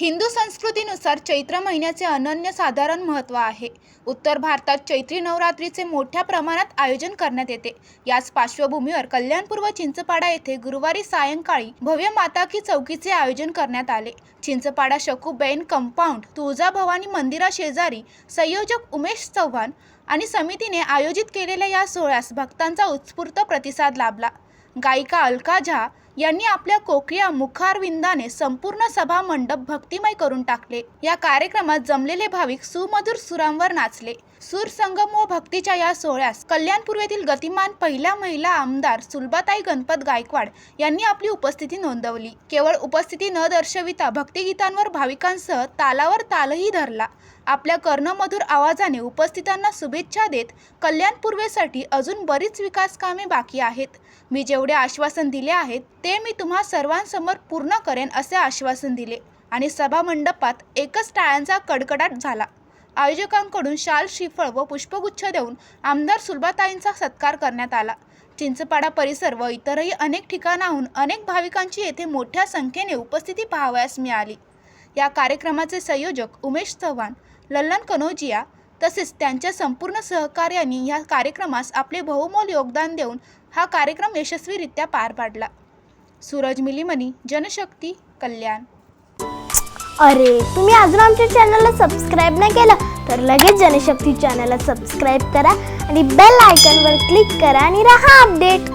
हिंदू संस्कृतीनुसार चैत्र महिन्याचे अनन्यसाधारण महत्त्व आहे. उत्तर भारतात चैत्री नवरात्रीचे मोठ्या प्रमाणात आयोजन करण्यात येते. याच पार्श्वभूमीवर कल्याणपूर्व चिंचपाडा येथे गुरुवारी सायंकाळी भव्य माता की चौकीचे आयोजन करण्यात आले. चिंचपाडा शकूबेन कंपाऊंड तुळजाभवानी मंदिराशेजारी संयोजक उमेश चव्हाण आणि समितीने आयोजित केलेल्या या सोहळ्यास भक्तांचा उत्स्फूर्त प्रतिसाद लाभला. गायिका अलका झा यांनी आपल्या कोकिळा मुखारविंदाने संपूर्ण सभा मंडप भक्तिमय करून टाकले. या कार्यक्रमात जमलेले भाविक सुमधुर सुरांवर नाचले. सूर संगम व भक्तीच्या या सोहळ्यास कल्याणपूर्वेतील गतिमान पहिल्या महिला आमदार सुलभाताई गणपत गायकवाड यांनी आपली उपस्थिती नोंदवली. केवळ उपस्थिती न दर्शविता भक्तिगीतांवर भाविकांसह तालावर तालही धरला. आपल्या कर्णमधुर आवाजाने उपस्थितांना शुभेच्छा देत कल्याण पूर्वेसाठी अजून बरीच विकास कामे बाकी आहेत. मी जेवढे आश्वासन दिले आहेत ते मी तुम्हा सर्वांसमोर पूर्ण करेन असे आश्वासन दिले आणि सभामंडपात एकच टाळ्यांचा कडकडाट झाला. आयोजकांकडून शाल श्रीफळ व पुष्पगुच्छ देऊन आमदार सुलभाताईंचा सत्कार करण्यात आला. चिंचपाडा परिसर व इतरही अनेक ठिकाणाहून अनेक भाविकांची येथे मोठ्या संख्येने उपस्थिती पाहावयास मिळाली. या कार्यक्रमाचे संयोजक उमेश चव्हाण लल्लन कनोजिया तसेच त्यांच्या संपूर्ण सहकार्यांनी या कार्यक्रमास आपले बहुमोल योगदान देऊन हा कार्यक्रम यशस्वीरित्या पार पाडला. सूरज मिलीमनी जनशक्ती कल्याण. अरे तुम्ही अजून आमच्या चॅनलला सबस्क्राईब नाही केलं तर लगेच जनशक्ती चॅनलला सबस्क्राईब करा आणि बेल आयकॉनवर क्लिक करा आणि राहा अपडेट